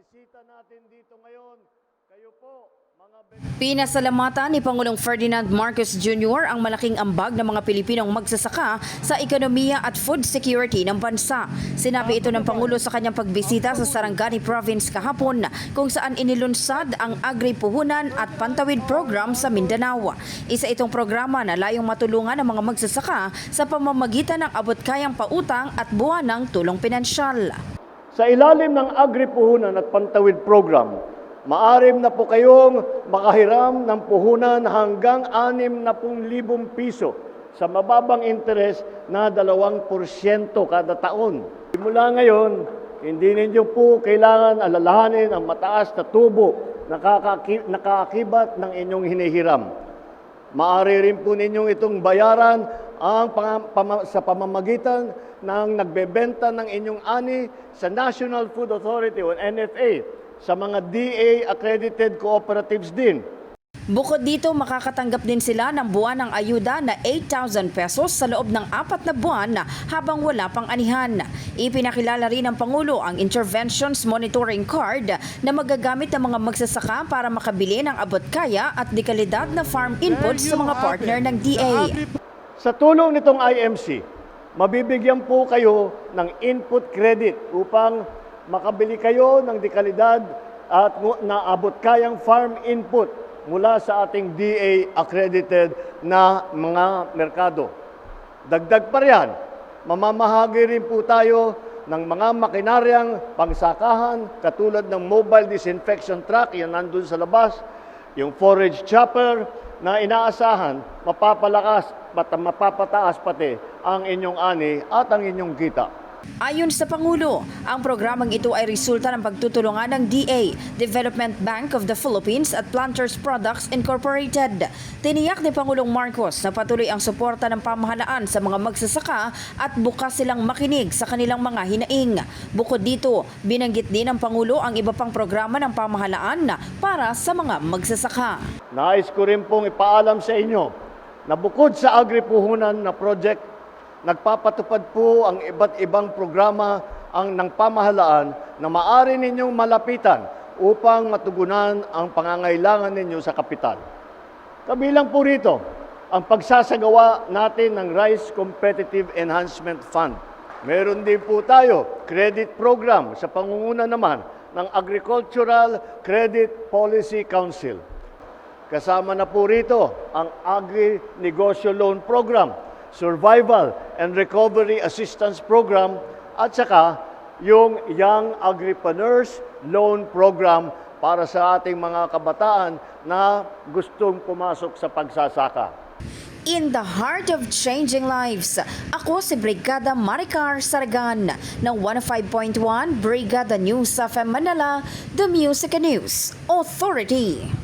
bisita natin dito ngayon, kayo po, Pinasalamatan ni Pangulong Ferdinand Marcos Jr. ang malaking ambag ng mga Pilipinong magsasaka sa ekonomiya at food security ng bansa. Sinabi ito ng Pangulo sa kanyang pagbisita sa Sarangani Province kahapon kung saan inilunsad ang Agri-Puhunan at Pantawid Program sa Mindanao. Isa itong programa na layong matulungan ang mga magsasaka sa pamamagitan ng abot-kayang pautang at buwan ng tulong pinansyal. Sa ilalim ng Agri-Puhunan at Pantawid Program, maarim na po kayong makahiram ng puhunan hanggang 60,000 piso sa mababang interes na 2% kada taon. Simula ngayon, hindi ninyo po kailangan alalahanin ang mataas na tubo na kakaki- nakaakibat ng inyong hinihiram. Maaari rin po ninyong itong bayaran ang pama- sa pamamagitan ng nagbebenta ng inyong ani sa National Food Authority o NFA sa mga DA-accredited cooperatives din. Bukod dito, makakatanggap din sila ng buwan ng ayuda na 8,000 pesos sa loob ng apat na buwan habang wala pang anihan. Ipinakilala rin ng Pangulo ang Interventions Monitoring Card na magagamit ng mga magsasaka para makabili ng abot-kaya at dekalidad na farm inputs sa mga partner ng DA. Sa tulong nitong IMC, mabibigyan po kayo ng input credit upang makabili kayo ng dekalidad at naabot kayang farm input mula sa ating DA-accredited na mga merkado. Dagdag pa riyan, mamamahagi rin po tayo ng mga makinaryang pangsakahan katulad ng mobile disinfection truck, yan nandun sa labas, yung forage chopper na inaasahan, mapapalakas at mapapataas pati ang inyong ani at ang inyong kita. Ayon sa Pangulo, ang programang ito ay resulta ng pagtutulungan ng DA, Development Bank of the Philippines at Planters Products Incorporated. Tiniyak ni Pangulong Marcos na patuloy ang suporta ng pamahalaan sa mga magsasaka at bukas silang makinig sa kanilang mga hinaing. Bukod dito, binanggit din ng Pangulo ang iba pang programa ng pamahalaan para sa mga magsasaka. Nais ko rin pong ipaalam sa inyo na bukod sa agri-puhunan na project, nagpapatupad po ang iba't ibang programa ang ng pamahalaan na maari ninyong malapitan upang matugunan ang pangangailangan ninyo sa kapital. Kabilang po rito ang pagsasagawa natin ng Rice Competitive Enhancement Fund. Meron din po tayo credit program sa pangunguna naman ng Agricultural Credit Policy Council. Kasama na po rito ang Agri-Negosyo Loan Program, Survival and Recovery Assistance Program, at saka yung Young Agripreneurs Loan Program para sa ating mga kabataan na gustong pumasok sa pagsasaka. In the heart of changing lives, ako si Brigada Maricar Saragan ng 105.1 Brigada News of Manila, The Music News Authority.